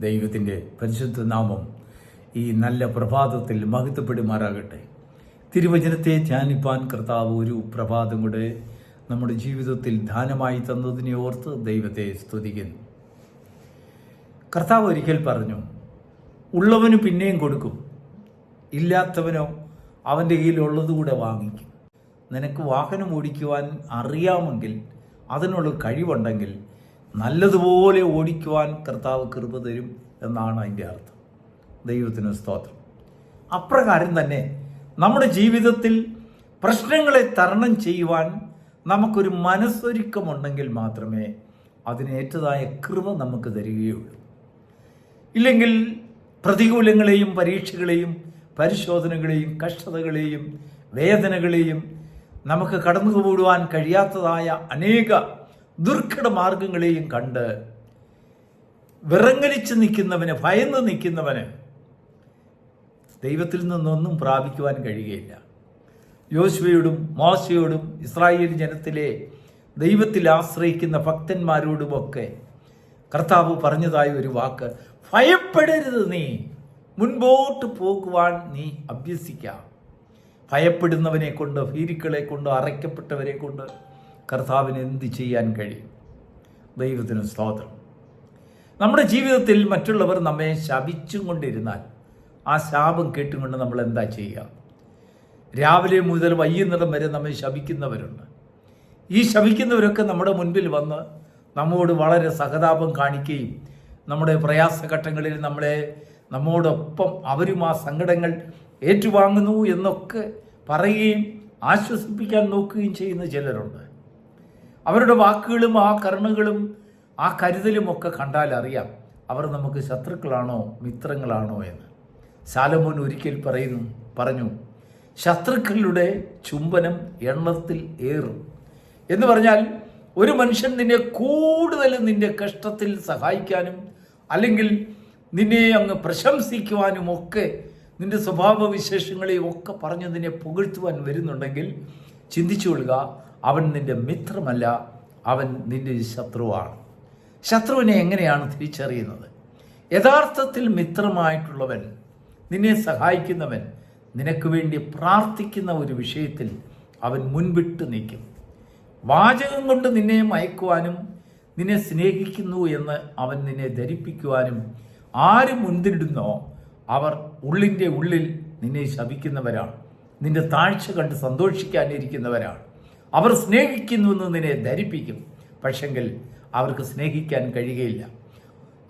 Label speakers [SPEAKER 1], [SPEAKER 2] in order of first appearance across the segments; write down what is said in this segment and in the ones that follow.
[SPEAKER 1] ദൈവത്തിന്റെ പരിശുദ്ധ നാമം ഈ നല്ല പ്രഭാതത്തിൽ മഹത്വപ്പെടുമാറാകട്ടെ. തിരുവചനത്തെ ധ്യാനിപ്പാൻ കർത്താവ് ഒരു പ്രഭാതം കൂടെ നമ്മുടെ ജീവിതത്തിൽ ദാനമായി തന്നതിനെ ഓർത്ത് ദൈവത്തെ സ്തുതിക്കുന്നു. കർത്താവ് ഒരിക്കൽ പറഞ്ഞു ഉള്ളവന് പിന്നെയും കൊടുക്കും ഇല്ലാത്തവനോ അവന്റെ കയ്യിലുള്ളതുകൂടെ വാങ്ങിക്കും. നിനക്ക് വാഹനം ഓടിക്കുവാൻ അറിയാമെങ്കിൽ അതിനുള്ള കഴിവുണ്ടെങ്കിൽ നല്ലതുപോലെ ഓടിക്കുവാൻ കർത്താവ് കൃപ തരും എന്നാണ് അതിന്റെ അർത്ഥം. ദൈവത്തിന് സ്തോത്രം. അപ്രകാരം തന്നെ നമ്മുടെ ജീവിതത്തിൽ പ്രശ്നങ്ങളെ തരണം ചെയ്യുവാൻ നമുക്കൊരു മനസ്സൊരുക്കമുണ്ടെങ്കിൽ മാത്രമേ അതിനേറ്റതായ കൃപ നമുക്ക് തരികയുള്ളൂ. ഇല്ലെങ്കിൽ പ്രതികൂലങ്ങളെയും പരീക്ഷകളെയും പരിശോധനകളെയും കഷ്ടതകളെയും വേദനകളെയും നമുക്ക് കടന്നുകൂടുവാൻ കഴിയാത്തതായ അനേക ദുർഘട മാർഗങ്ങളെയും കണ്ട് വിറങ്ങലിച്ച് നിൽക്കുന്നവന് ഭയന്ന് നിൽക്കുന്നവന് ദൈവത്തിൽ നിന്നൊന്നും പ്രാപിക്കുവാൻ കഴിയുകയില്ല. യോശുവയോടും മോശയോടും ഇസ്രായേൽ ജനത്തിലെ ദൈവത്തിൽ ആശ്രയിക്കുന്ന ഭക്തന്മാരോടുമൊക്കെ കർത്താവ് പറഞ്ഞതായ ഒരു വാക്ക് ഭയപ്പെടരുത് നീ മുൻപോട്ട് പോകുവാൻ നീ അഭ്യസിക്കാം. ഭയപ്പെടുന്നവനെ കൊണ്ട് ഭീരുക്കളെ കൊണ്ട് അറയ്ക്കപ്പെട്ടവരെ കൊണ്ട് കർത്താവിന് എന്ത് ചെയ്യാൻ കഴിയും? ദൈവത്തിന് സ്തോത്രം. നമ്മുടെ ജീവിതത്തിൽ മറ്റുള്ളവർ നമ്മെ ശപിച്ചും കൊണ്ടിരുന്നാൽ ആ ശാപം കേട്ടുകൊണ്ട് നമ്മൾ എന്താ ചെയ്യുക? രാവിലെ മുതൽ വൈകുന്നേരം വരെ നമ്മെ ശപിക്കുന്നവരുണ്ട്. ഈ ശപിക്കുന്നവരൊക്കെ നമ്മുടെ മുൻപിൽ വന്ന് നമ്മോട് വളരെ സഹതാപം കാണിക്കുകയും നമ്മുടെ പ്രയാസഘട്ടങ്ങളിൽ നമ്മളെ നമ്മോടൊപ്പം അവരും ആ സങ്കടങ്ങൾ ഏറ്റുവാങ്ങുന്നു എന്നൊക്കെ പറയുകയും ആശ്വസിപ്പിക്കാൻ നോക്കുകയും ചെയ്യുന്ന ചിലരുണ്ട്. അവരുടെ വാക്കുകളും ആ കരുണകളും ആ കരുതലും ഒക്കെ കണ്ടാൽ അറിയാം അവർ നമുക്ക് ശത്രുക്കളാണോ മിത്രങ്ങളാണോ എന്ന്. ശാലമോൻ ഒരിക്കൽ പറയുന്നു പറഞ്ഞു ശത്രുക്കളുടെ ചുംബനം എണ്ണത്തിൽ ഏറും. എന്ന് പറഞ്ഞാൽ ഒരു മനുഷ്യൻ നിന്നെ കൂടുതൽ നിന്റെ കഷ്ടത്തിൽ സഹായിക്കാനും അല്ലെങ്കിൽ നിന്നെ അങ്ങ് പ്രശംസിക്കുവാനും ഒക്കെ നിന്റെ സ്വഭാവ വിശേഷങ്ങളെയും ഒക്കെ പറഞ്ഞ് നിന്നെ പുകഴ്ത്തുവാൻ വരുന്നുണ്ടെങ്കിൽ ചിന്തിച്ചു കൊള്ളുക അവൻ നിന്റെ മിത്രമല്ല അവൻ നിന്റെ ശത്രുവാണ്. ശത്രുവിനെ എങ്ങനെയാണ് തിരിച്ചറിയുന്നത്? യഥാർത്ഥത്തിൽ മിത്രമായിട്ടുള്ളവൻ നിന്നെ സഹായിക്കുന്നവൻ നിനക്ക് വേണ്ടി പ്രാർത്ഥിക്കുന്ന ഒരു വിഷയത്തിൽ അവൻ മുൻവിട്ട് നിൽക്കും. വാചകം കൊണ്ട് നിന്നെ മയക്കുവാനും നിന്നെ സ്നേഹിക്കുന്നു എന്ന് അവൻ നിന്നെ ധരിപ്പിക്കുവാനും ആര് മുൻപിടുന്നോ അവർ ഉള്ളിന്റെ ഉള്ളിൽ നിന്നെ ശപിക്കുന്നവരാണ്. നിന്റെ താഴ്ച കണ്ട് സന്തോഷിക്കാനിരിക്കുന്നവരാണ്. അവർ സ്നേഹിക്കുന്നുവെന്ന് നിന്നെ ധരിപ്പിക്കും. പക്ഷെങ്കിൽ അവർക്ക് സ്നേഹിക്കാൻ കഴിയുകയില്ല.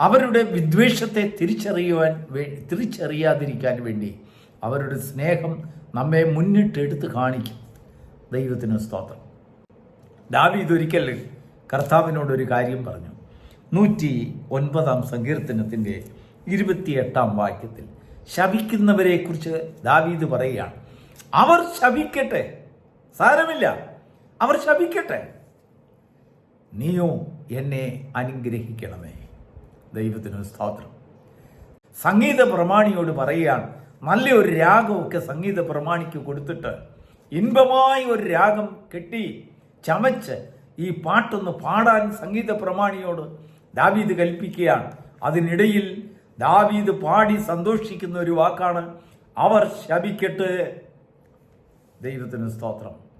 [SPEAKER 1] അവരുടെ വിദ്വേഷത്തെ തിരിച്ചറിയുവാൻ തിരിച്ചറിയാതിരിക്കാൻ വേണ്ടി അവരുടെ സ്നേഹം നമ്മെ മുന്നിട്ടെടുത്ത് കാണിക്കും. ദൈവത്തിന് സ്തോത്രം. ദാവീദ് ഒരിക്കൽ കർത്താവിനോടൊരു കാര്യം പറഞ്ഞു. നൂറ്റി ഒൻപതാം സങ്കീർത്തനത്തിന്റെ ഇരുപത്തിയെട്ടാം വാക്യത്തിൽ ശപിക്കുന്നവരെക്കുറിച്ച് ദാവീദ് പറയുകയാണ്. അവർ ശപിക്കട്ടെ. സാരമില്ല. അവർ ശപിക്കട്ടെ. നീയോ എന്നെ അനുഗ്രഹിക്കണമേ. ദൈവത്തിന് സ്തോത്രം. സംഗീത പ്രമാണിയോട് പറയുകയാണ് നല്ല ഒരു രാഗമൊക്കെ സംഗീത പ്രമാണിക്ക് കൊടുത്തിട്ട് ഇൻപമായ ഒരു രാഗം കെട്ടി ചമച്ച് ഈ പാട്ടൊന്ന് പാടാൻ സംഗീത പ്രമാണിയോട് ദാവീദ് കൽപ്പിക്കുകയാണ്. അതിനിടയിൽ ദാവീദ് പാടി സന്തോഷിക്കുന്ന ഒരു വാക്കാണ് അവർ ശപിക്കട്ടെ. ദൈവത്തിന് സ്തോത്രം.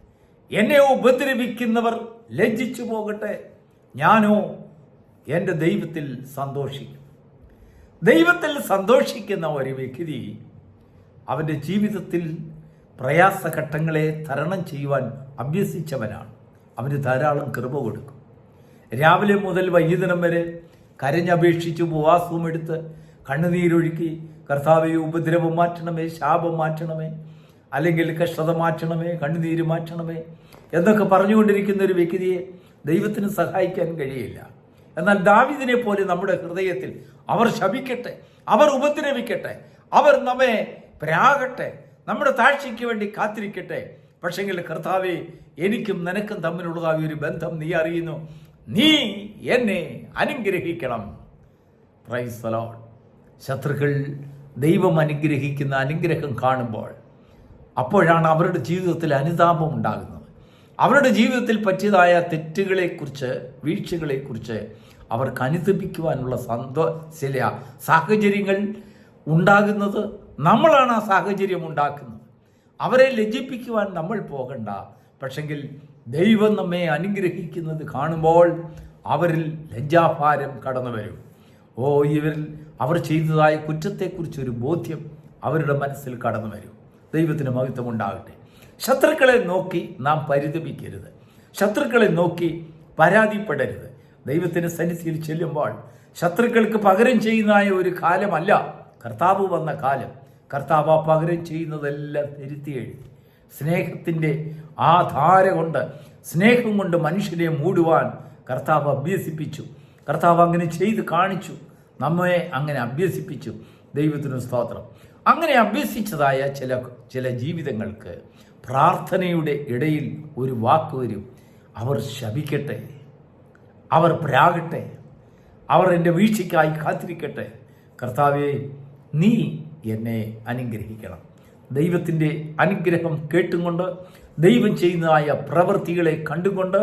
[SPEAKER 1] എന്നെ ഉപദ്രവിക്കുന്നവർ ലജ്ജിച്ചു പോകട്ടെ. ഞാനോ എന്റെ ദൈവത്തിൽ സന്തോഷിക്കും. ദൈവത്തിൽ സന്തോഷിക്കുന്ന ഒരു വ്യക്തി അവന്റെ ജീവിതത്തിൽ പ്രയാസഘട്ടങ്ങളെ തരണം ചെയ്യുവാൻ അഭ്യസിച്ചവനാണ്. അവന് ധാരാളം കൃപ കൊടുക്കും. രാവിലെ മുതൽ വൈകുന്നേരം വരെ കരഞ്ഞപേക്ഷിച്ച് ഉപവാസവും എടുത്ത് കണ്ണുനീരൊഴുക്കി കർത്താവെ ഉപദ്രവം മാറ്റണമേ ശാപം മാറ്റണമേ അല്ലെങ്കിൽ കഷ്ടത മാറ്റണമേ കണ്ണുനീര് മാറ്റണമേ എന്നൊക്കെ പറഞ്ഞുകൊണ്ടിരിക്കുന്ന ഒരു വ്യക്തിയെ ദൈവത്തിന് സഹായിക്കാൻ കഴിയില്ല. എന്നാൽ ദാവിദിനെ പോലെ നമ്മുടെ ഹൃദയത്തിൽ അവർ ശപിക്കട്ടെ അവർ ഉപദ്രവിക്കട്ടെ അവർ നമ്മെ പ്രാകട്ടെ നമ്മുടെ താഴ്ചയ്ക്ക് വേണ്ടി കാത്തിരിക്കട്ടെ. പക്ഷെങ്കിൽ കർത്താവെ എനിക്കും നിനക്കും തമ്മിലുള്ളതായ ഒരു ബന്ധം നീ അറിയുന്നു. നീ എന്നെ അനുഗ്രഹിക്കണം. പ്രൈസ് ശത്രുക്കൾ ദൈവം അനുഗ്രഹിക്കുന്ന അനുഗ്രഹം കാണുമ്പോൾ അപ്പോഴാണ് അവരുടെ ജീവിതത്തിൽ അനുതാപം ഉണ്ടാകുന്നത്. അവരുടെ ജീവിതത്തിൽ പറ്റിയതായ തെറ്റുകളെക്കുറിച്ച് വീഴ്ചകളെക്കുറിച്ച് അവർക്ക് അനുദപിക്കുവാനുള്ള സന്തോ ചില സാഹചര്യങ്ങൾ ഉണ്ടാകുന്നത് നമ്മളാണ് ആ സാഹചര്യം ഉണ്ടാക്കുന്നത്. അവരെ ലജ്ജിപ്പിക്കുവാൻ നമ്മൾ പോകണ്ട. പക്ഷെങ്കിൽ ദൈവം നമ്മെ അനുഗ്രഹിക്കുന്നത് കാണുമ്പോൾ അവരിൽ ലജ്ജാഭാരം കടന്നു വരും. ഓ ഇവരിൽ അവർ ചെയ്തതായ കുറ്റത്തെക്കുറിച്ചൊരു ബോധ്യം അവരുടെ മനസ്സിൽ കടന്നു വരും. ദൈവത്തിന് മഹത്വം ഉണ്ടാകട്ടെ. ശത്രുക്കളെ നോക്കി നാം പരിതപിക്കരുത്. ശത്രുക്കളെ നോക്കി പരാതിപ്പെടരുത്. ദൈവത്തിന് സന്നിധിയിൽ ചെല്ലുമ്പോൾ ശത്രുക്കൾക്ക് പകരം ചെയ്യുന്നതായ ഒരു കാലമല്ല. കർത്താവ് വന്ന കാലം. കർത്താവ് ആ പകരം ചെയ്യുന്നതെല്ലാം തിരുത്തി എഴുതി. സ്നേഹത്തിന്റെ ആ ധാര കൊണ്ട് സ്നേഹം കൊണ്ട് മനുഷ്യനെ മൂടുവാൻ കർത്താവ് അഭ്യസിപ്പിച്ചു. കർത്താവ് അങ്ങനെ ചെയ്ത് കാണിച്ചു. നമ്മെ അങ്ങനെ അഭ്യസിപ്പിച്ചു. ദൈവത്തിനു സ്തോത്രം. അങ്ങനെ അഭ്യസിച്ചതായ ചില ചില ജീവിതങ്ങൾക്ക് പ്രാർത്ഥനയുടെ ഇടയിൽ ഒരു വാക്ക് വരും. അവർ ശപിക്കട്ടെ. അവർ പ്രാകട്ടെ. അവർ എന്റെ വീഴ്ചയ്ക്കായി കാത്തിരിക്കട്ടെ. കർത്താവെ നീ എന്നെ അനുഗ്രഹിക്കണം. ദൈവത്തിന്റെ അനുഗ്രഹം കേട്ടുകൊണ്ട് ദൈവം ചെയ്യുന്നതായ പ്രവൃത്തികളെ കണ്ടുകൊണ്ട്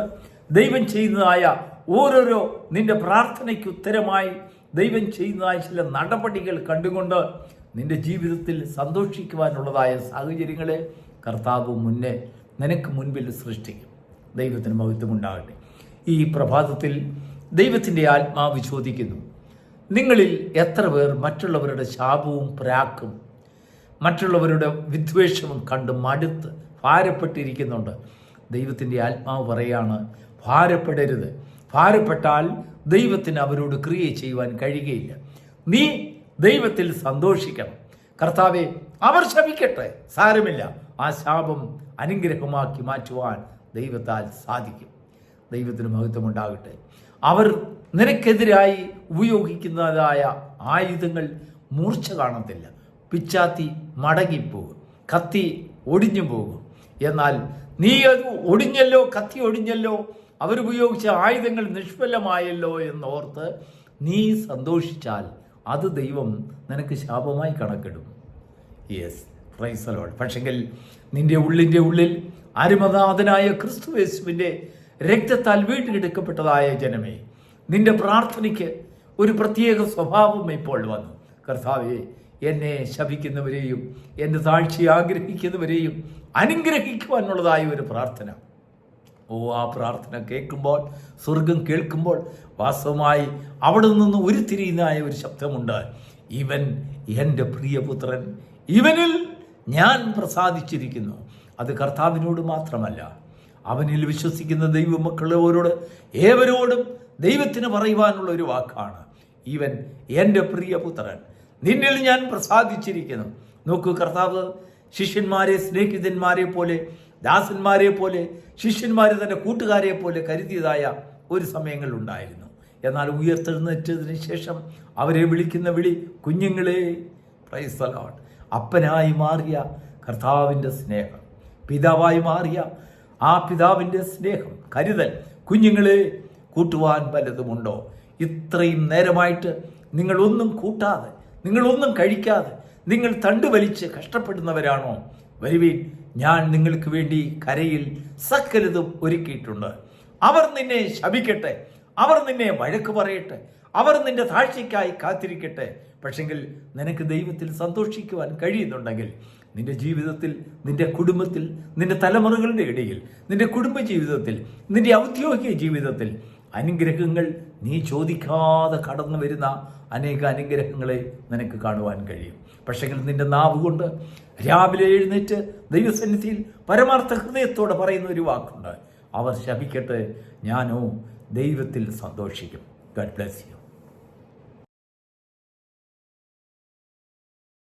[SPEAKER 1] ദൈവം ചെയ്യുന്നതായ ഓരോരോ നിന്റെ പ്രാർത്ഥനയ്ക്ക് ഉത്തരമായി ദൈവം ചെയ്യുന്നതായ ചില നടപടികൾ കണ്ടുകൊണ്ട് നിന്റെ ജീവിതത്തിൽ സന്തോഷിക്കുവാനുള്ളതായ സാഹചര്യങ്ങളെ കർത്താവ് മുന്നേ നിനക്ക് മുൻപിൽ സൃഷ്ടിക്കും. ദൈവത്തിന് മഹത്വമുണ്ടാകട്ടെ. ഈ പ്രഭാതത്തിൽ ദൈവത്തിന്റെ ആത്മാവ് ചോദിക്കുന്നു നിങ്ങളിൽ എത്ര പേർ മറ്റുള്ളവരുടെ ശാപവും പ്രാക്കും മറ്റുള്ളവരുടെ വിദ്വേഷവും കണ്ട് മടുത്ത് ഭാരപ്പെട്ടിരിക്കുന്നുണ്ട്. ദൈവത്തിന്റെ ആത്മാവ് പറയാണ് ഭാരപ്പെടരുത്. ഭാരപ്പെട്ടാൽ ദൈവത്തിന് അവരോട് ക്രിയ ചെയ്യുവാൻ കഴിയുകയില്ല. നീ ദൈവത്തിൽ സന്തോഷിക്കണം. കർത്താവെ അവർ ശപിക്കട്ടെ. സാരമില്ല. ആ ശാപം അനുഗ്രഹമാക്കി മാറ്റുവാൻ ദൈവത്താൽ സാധിക്കും. ദൈവത്തിന് മഹത്വം ഉണ്ടാകട്ടെ അവർ നിനക്കെതിരായി ഉപയോഗിക്കുന്നതായ ആയുധങ്ങൾ മൂർച്ച കാണത്തില്ല. പിച്ചാത്തി മടങ്ങിപ്പോകും. കത്തി ഒടിഞ്ഞു പോകും. എന്നാൽ നീ അത് ഒടിഞ്ഞല്ലോ കത്തി ഒടിഞ്ഞല്ലോ അവരുപയോഗിച്ച ആയുധങ്ങൾ നിഷ്ഫലമായല്ലോ എന്നോർത്ത് നീ സന്തോഷിച്ചാൽ അത് ദൈവം നിനക്ക് ശാപമായി കണക്കിടും. യെസ് പ്രൈസലോൾ പക്ഷെങ്കിൽ നിന്റെ ഉള്ളിന്റെ ഉള്ളിൽ അരുമനാഥനായ ക്രിസ്തുവേശുവിന്റെ രക്തത്താൽ വീട്ടിലെടുക്കപ്പെട്ടതായ ജനമേ നിന്റെ പ്രാർത്ഥനയ്ക്ക് ഒരു പ്രത്യേക സ്വഭാവം ഇപ്പോൾ വന്നു. കർത്താവെ എന്നെ ശപിക്കുന്നവരെയും എന്റെ താഴ്ചയെ ആഗ്രഹിക്കുന്നവരെയും അനുഗ്രഹിക്കുവാനുള്ളതായ ഒരു പ്രാർത്ഥന. ഓ ആ പ്രാർത്ഥന കേൾക്കുമ്പോൾ സ്വർഗം കേൾക്കുമ്പോൾ വാസ്തവമായി അവിടെ നിന്ന് ഉരുത്തിരിയുന്നതായ ഒരു ശബ്ദമുണ്ട്. ഇവൻ എന്റെ പ്രിയപുത്രൻ ഇവനിൽ ഞാൻ പ്രസാദിച്ചിരിക്കുന്നു. അത് കർത്താവിനോട് മാത്രമല്ല അവനിൽ വിശ്വസിക്കുന്ന ദൈവമക്കളോരോട് ഏവരോടും ദൈവത്തിന് പറയുവാനുള്ള ഒരു വാക്കാണ്. ഇവൻ എന്റെ പ്രിയപുത്രൻ നിന്നിൽ ഞാൻ പ്രസാദിച്ചിരിക്കുന്നു. നോക്കൂ കർത്താവ് ശിഷ്യന്മാരെ സ്നേഹിതന്മാരെ പോലെ ദാസന്മാരെ പോലെ ശിഷ്യന്മാരെ തന്റെ കൂട്ടുകാരെ പോലെ കരുതിയതായ ഒരു സമയങ്ങൾ ഉണ്ടായിരുന്നു. എന്നാൽ ഉയർത്തെഴുന്നേറ്റതിന് ശേഷം അവരെ വിളിക്കുന്ന വിളി കുഞ്ഞുങ്ങളെ പ്രൈസ്തലോട്ട് അപ്പനായി മാറിയ കർത്താവിന്റെ സ്നേഹം പിതാവായി മാറിയ ആ പിതാവിന്റെ സ്നേഹം കരുതൽ കുഞ്ഞുങ്ങളെ കൂട്ടുവാൻ പലതുമുണ്ടോ ഇത്രയും നേരമായിട്ട് നിങ്ങളൊന്നും കൂട്ടാതെ നിങ്ങളൊന്നും കഴിക്കാതെ നിങ്ങൾ തണ്ടുവലിച്ച് കഷ്ടപ്പെടുന്നവരാണോ? വരുവീൻ ഞാൻ നിങ്ങൾക്ക് വേണ്ടി കരയിൽ സകലതും ഒരുക്കിയിട്ടുണ്ട്. അവർ നിന്നെ ശപിക്കട്ടെ. അവർ നിന്നെ വഴക്ക് പറയട്ടെ. അവർ നിന്റെ താഴ്ചയ്ക്കായി കാത്തിരിക്കട്ടെ. പക്ഷെങ്കിൽ നിനക്ക് ദൈവത്തിൽ സന്തോഷിക്കുവാൻ കഴിയുന്നുണ്ടെങ്കിൽ നിന്റെ ജീവിതത്തിൽ നിന്റെ കുടുംബത്തിൽ നിന്റെ തലമുറകളുടെ ഇടയിൽ നിന്റെ കുടുംബ ജീവിതത്തിൽ നിന്റെ ഔദ്യോഗിക ജീവിതത്തിൽ അനുഗ്രഹങ്ങൾ നീ ചോദിക്കാതെ കടന്നു വരുന്ന അനേക അനുഗ്രഹങ്ങളെ നിനക്ക് കാണുവാൻ കഴിയും. പക്ഷെങ്കിൽ നിന്റെ നാവ് കൊണ്ട് രാവിലെ എഴുന്നേറ്റ് ദൈവസന്നിധിയിൽ പരമാർത്ഥ ഹൃദയത്തോടെ പറയുന്ന ഒരു വാക്കുണ്ട്. അവർ ശപിക്കട്ടെ ഞാനോ ദൈവത്തിൽ സന്തോഷിക്കും. Garh bless you